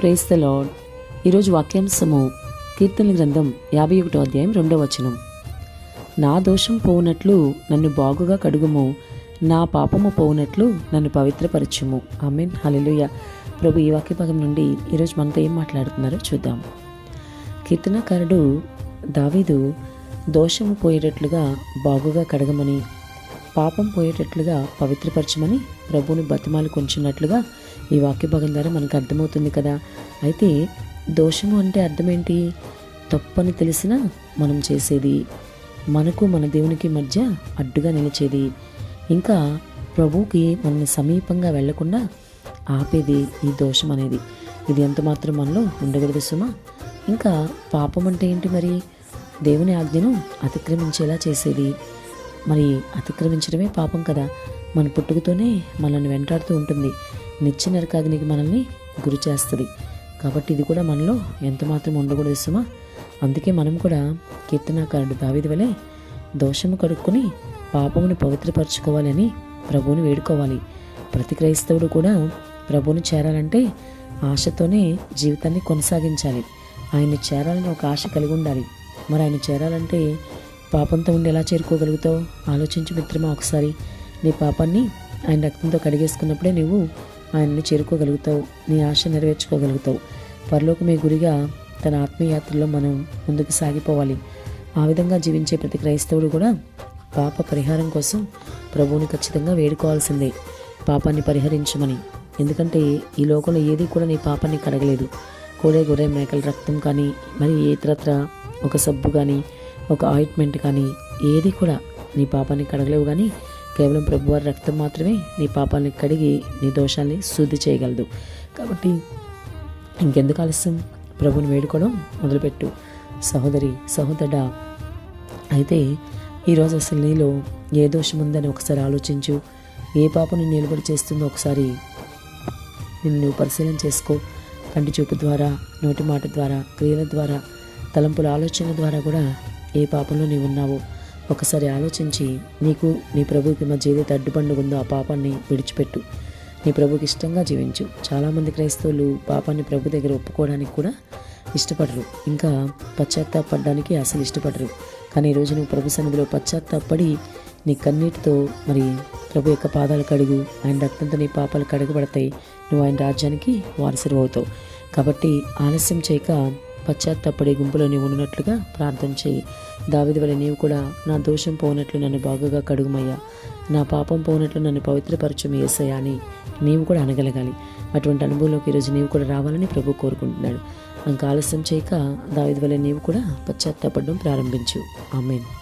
Praise the lord ఈరోజు వాక్యాంశము కీర్తన గ్రంథం యాభై ఒకటో అధ్యాయం రెండో వచనం. నా దోషం పోవునట్లు నన్ను బాగుగా కడుగుము నా పాపము పోవునట్లు నన్ను పవిత్రపరచుము. మీన్ అలెలూయ ప్రభు ఈ వాక్య భాగం నుండి ఈరోజు మనతో ఏం మాట్లాడుతున్నారో చూద్దాం. కీర్తనకారుడు దావీదు దోషము పోయేటట్లుగా బాగుగా కడగమని పాపం పోయేటట్లుగా పవిత్రపరచమని ప్రభువుని బతిమాలు కొంచున్నట్లుగా ఈ వాక్య భాగం ద్వారా మనకు అర్థమవుతుంది కదా. అయితే దోషము అంటే అర్థం ఏంటి తప్పని తెలిసినా మనం చేసేది మనకు మన దేవునికి మధ్య అడ్డుగా నిలిచేది. ఇంకా ప్రభువుకి మనల్ని సమీపంగా వెళ్ళకుండా ఆపేది ఈ దోషం అనేది. ఇది ఎంత మాత్రం మనలో ఉండకూడదు సుమా. ఇంకా పాపం అంటే ఏంటి మరి? దేవుని ఆజ్ఞను అతిక్రమించేలా చేసేది. మరి అతిక్రమించడమే పాపం కదా. మన పుట్టుకతోనే మనల్ని వెంటాడుతూ ఉంటుంది. నిత్య నరకాగ్నికి మనల్ని గురి చేస్తుంది. కాబట్టి ఇది కూడా మనలో ఎంత మాత్రం ఉండకూడదు సుమా. అందుకే మనం కూడా కీర్తనాకారుడు దావిది వలె దోషము కడుక్కొని పాపమును పవిత్రపరచుకోవాలని ప్రభువుని వేడుకోవాలి. ప్రతి క్రైస్తవుడు కూడా ప్రభువుని చేరాలంటే ఆశతోనే జీవితాన్ని కొనసాగించాలి. ఆయన్ని చేరాలని ఒక ఆశ కలిగి ఉండాలి. మరి ఆయన చేరాలంటే పాపంతో ఉండి ఎలా చేరుకోగలుగుతావు? ఆలోచించు మిత్రమా ఒకసారి నీ పాపాన్ని ఆయన రక్తంతో కడిగేసుకున్నప్పుడే నువ్వు ఆయన్ని చేరుకోగలుగుతావు. నీ ఆశ నెరవేర్చుకోగలుగుతావు. పరలోకమే గురిగా తన ఆత్మీయాత్రలో మనం ముందుకు సాగిపోవాలి. ఆ విధంగా జీవించే ప్రతి క్రైస్తవుడు కూడా పాప పరిహారం కోసం ప్రభువుని ఖచ్చితంగా వేడుకోవాల్సిందే. పాపాన్ని పరిహరించమని. ఎందుకంటే ఈ లోకంలో ఏది కూడా నీ పాపాన్ని కడగలేదు. కోడే గొర్రె మేకల రక్తం కానీ మరి ఇతరత్ర ఒక సబ్బు కానీ ఒక ఆయింట్మెంట్ కానీ ఏది కూడా నీ పాపాన్ని కడగలేవు కానీ కేవలం ప్రభువారి రక్తం మాత్రమే నీ పాపాన్ని కడిగి నీ దోషాన్ని శుద్ధి చేయగలదు. కాబట్టి ఇంకెందుకు ఆలస్యం? ప్రభుని వేడుకోవడం మొదలుపెట్టు. సహోదరి సహోదరుడా అయితే ఈరోజు అసలు నీలో ఏ దోషం ఉందని ఒకసారి ఆలోచించు. ఏ పాపను నిలబడి చేస్తుందో ఒకసారి నిన్ను నువ్వు పరిశీలన చేసుకో. కంటి చూపు ద్వారా నోటి మాట ద్వారా క్రియల ద్వారా తలంపుల ఆలోచన ద్వారా కూడా ఏ పాపంలో నీవు ఉన్నావో ఒకసారి ఆలోచించి నీకు నీ ప్రభువుకి మధ్య ఏదైతే తడ్డుబండు ఉందో ఆ పాపాన్ని విడిచిపెట్టు. నీ ప్రభుకి ఇష్టంగా జీవించు. చాలామంది క్రైస్తవులు పాపాన్ని ప్రభు దగ్గర ఒప్పుకోవడానికి కూడా ఇష్టపడరు. ఇంకా పశ్చాత్తాపడడానికి అసలు ఇష్టపడరు. కానీ ఈరోజు నువ్వు ప్రభు సన్నిధిలో పశ్చాత్తాపడి నీ కన్నీటితో మరి ప్రభు యొక్క పాదాలు కడుగు. ఆయన రక్తంతో నీ పాపాలు కడగబడతాయి. నువ్వు ఆయన రాజ్యానికి వారసులు అవుతావు. కాబట్టి ఆలస్యం చేయక పశ్చాత్తాపడే గుంపులో నీవు ఉన్నట్లుగా ప్రార్థన చేయి. దావిది వల్ల నీవు కూడా నా దోషం పోనట్లు నన్ను బాగుగా కడుగుమయ్యా. నా పాపం పోనట్లు నన్ను పవిత్రపరచం ఏసయ్యా అని నీవు కూడా అనగలగాలి. అటువంటి అనుభవంలోకి ఈరోజు నీవు కూడా రావాలని ప్రభు కోరుకుంటున్నాడు. ఇంకా ఆలస్యం చేయక దావిది వల్ల నీవు కూడా పశ్చాత్తాపడడం ప్రారంభించు. ఆమెను.